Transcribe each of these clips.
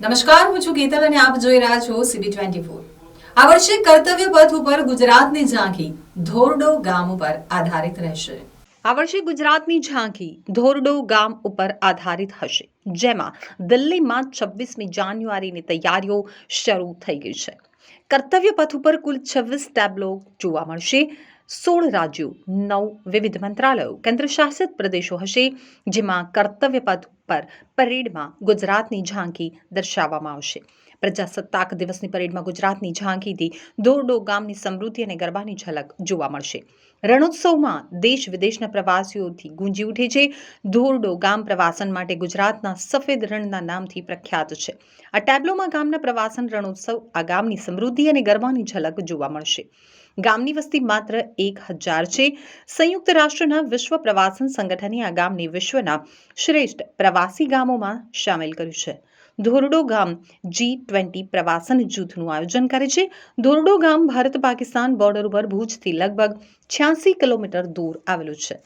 નમસ્કાર, હું છું ગીતલ અને આપ જોઈ રહ્યા છો સીબી ટ્વેન્ટી ફોર આ વર્ષે કર્તવ્ય પથ ઉપર ગુજરાતની ઝાંખી ધોરડો ગામ ઉપર આધારિત રહેશે. આ વર્ષે ગુજરાતની ઝાંખી ધોરડો ગામ ઉપર આધારિત હશે, જેમાં દિલ્હીમાં છવ્વીસમી જાન્યુઆરીની તૈયારીઓ શરૂ થઈ ગઈ છે. કર્તવ્ય પથ ઉપર કુલ છવ્વીસ ટેબ્લો જોવા મળશે, સોળ રાજ્યો, નવ વિવિધ મંત્રાલયો, કેન્દ્રશાસિત પ્રદેશો હશે, જેમાં કર્તવ્ય પથ પર પરેડમાં ગુજરાતની ઝાંખી દર્શાવવામાં આવશે. પ્રજાસત્તાક દિવસની પરેડમાં ગુજરાતની ઝાંખીથી દોરડો ગામની સમૃદ્ધિ અને ગરબાની ઝલક જોવા મળશે. રણોત્સવમાં દેશ વિદેશના પ્રવાસીઓથી ગુંજી ઉઠે છે. ધોરડો ગામ પ્રવાસન માટે ગુજરાતના સફેદ રણના નામથી પ્રખ્યાત છે. આ ટેબ્લોમાં ગામના પ્રવાસન, રણોત્સવ, આ ગામની સમૃદ્ધિ અને ગરબાની ઝલક જોવા મળશે. ગામની વસ્તી માત્ર એક હજાર છે. સંયુક્ત રાષ્ટ્રના વિશ્વ પ્રવાસન સંગઠને આ ગામને વિશ્વના શ્રેષ્ઠ પ્રવાસી ગામોમાં સામેલ કર્યું છે. ધોરડો ગામ જી ટ્વેન્ટી પ્રવાસન જૂથનું આયોજન કરે છે. ધોરડો ગામ ભારત પાકિસ્તાન બોર્ડર ઉપર ભુજથી લગભગ છ્યાસી કિલોમીટર દૂર આવેલું છે.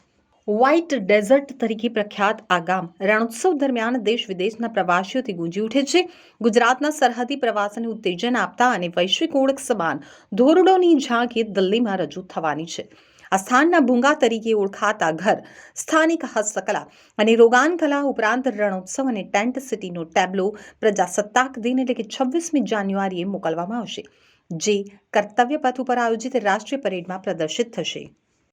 વ્હાઇટ ડેઝર્ટ તરીકે પ્રખ્યાત આ ગામ રણોત્સવ દરમિયાન દેશ વિદેશના પ્રવાસીઓથી ગુંજી ઉઠે છે. ગુજરાતના સરહદી પ્રવાસને ઉત્તેજન આપતા અને વૈશ્વિક ઓળખ સમાન ધોરડોની ઝાંખી દિલ્હીમાં રજૂ થવાની છે. આ સ્થાનના ભૂંગા તરીકે ઓળખાતા ઘર, સ્થાનિક હસ્તકલા અને રોગાન કલા ઉપરાંત રણોત્સવ અને ટેન્ટ સિટીનો ટેબ્લો પ્રજાસત્તાક દિન એટલે કે છવ્વીસમી જાન્યુઆરીએ મોકલવામાં આવશે, જે કર્તવ્ય પથ ઉપર આયોજિત રાષ્ટ્રીય પરેડમાં પ્રદર્શિત થશે.